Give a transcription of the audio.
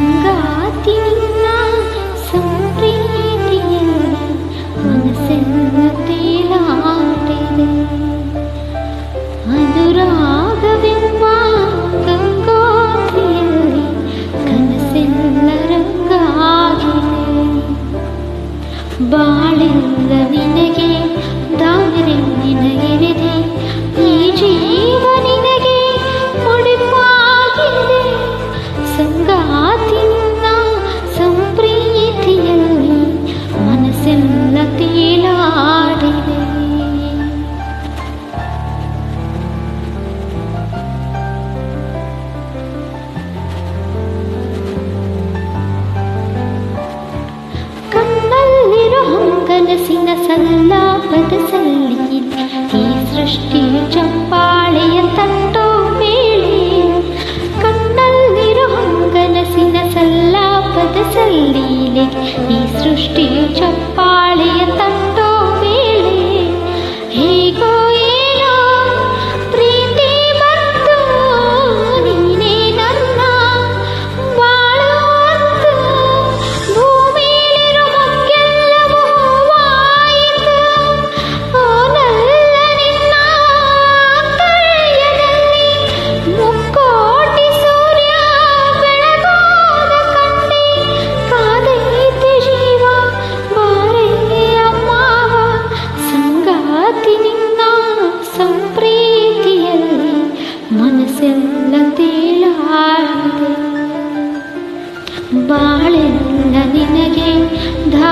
संगातिनी ಬಾಳೆಲ್ಲ ನಿನಗೆ ಹಂಗನಸಿನ ಸಲ್ಲಾಪದ ಸಲ್ಲಿ ಈ ಸೃಷ್ಟಿಯ ಚಪ್ಪಾಳೆಯ ತಟ್ಟೋ ವೇಳೆ ಕಣ್ಣಲ್ಲಿರೋ ಹಂಗನಸಿನ ಸಲ್ಲಾಪದ ಸಲ್ಲೀಲೆ ಈ ಸೃಷ್ಟಿಯ ಚಪ್ಪಾಳೆ ಬಾಳೆಲ್ಲ ನಿನಗೆ ಧಾ